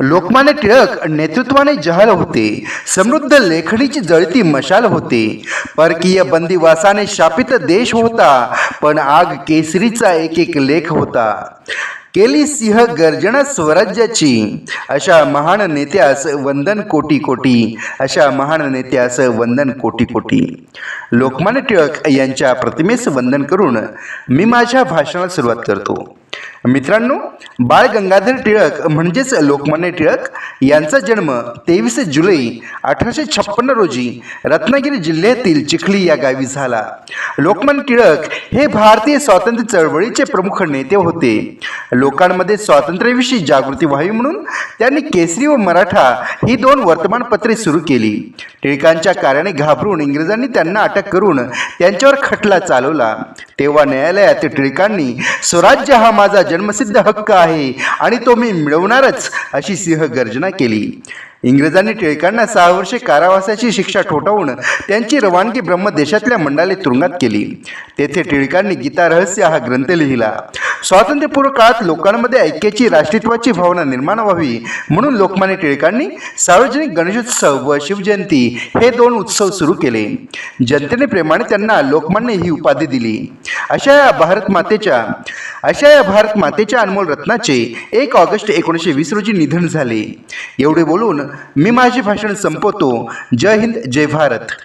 लोकमान्य टिळक नेतृत्वाने जहाल होते. समृद्ध लेखणीची जळती मशाल होते. परकीय बंदिवासाने शापित देश होता पण आग केसरीचा एक एक लेख होता. केली सिंह गर्जना स्वराज्याची अशा महान नेत्यास वंदन कोटी कोटी अशा महान नेत्यास वंदन कोटी कोटी लोकमान्य टिळक यांच्या प्रतिमेस वंदन करून मी माझ्या भाषणाला सुरुवात करतो. मित्रांनो बाळ गंगाधर टिळक म्हणजेच लोकमान्य टिळक यांचा जन्म तेवीस जुलै अठराशे छप्पन्न रोजी रत्नागिरी जिल्ह्यातील चिखली या गावी झाला. लोकमान्य टिळक हे भारतीय स्वातंत्र्य चळवळीचे प्रमुख नेते होते. लोकांमध्ये स्वातंत्र्याविषयी जागृती व्हावी म्हणून त्यांनी केसरी व मराठा ही दोन वर्तमानपत्रे सुरू केली. टिळकांच्या कार्याने घाबरून इंग्रजांनी त्यांना अटक करून त्यांच्यावर खटला चालवला. तेव्हा न्यायालयात टिळकांनी स्वराज्य हा माझा जन्मसिद्ध हक्क आहे आणि तो मी मिळवणारच अशी सिंह गर्जना केली. इंग्रजांनी टिळकांना सहा वर्षे कारावासाची शिक्षा ठोठावून त्यांची रवानगी ब्रह्मदेशातल्या मंडाले तुरुंगात केली. तेथे टिळकांनी गीता रहस्य हा ग्रंथ लिहिला. स्वातंत्र्यपूर्व काळात लोकांमध्ये ऐक्याची राष्ट्रीत्वाची भावना निर्माण व्हावी म्हणून लोकमान्य टिळकांनी सार्वजनिक गणेशोत्सव व शिवजयंती हे दोन उत्सव सुरू केले. जनतेने प्रेमाने त्यांना लोकमान्य ही उपाधी दिली. अशा या भारत मातेच्या अशा या भारत मातेच्या अनमोल रत्नाचे एक ऑगस्ट एकोणीसशे वीस रोजी निधन झाले. एवढे बोलून मी माझे भाषण संपवतो. जय हिंद जय भारत.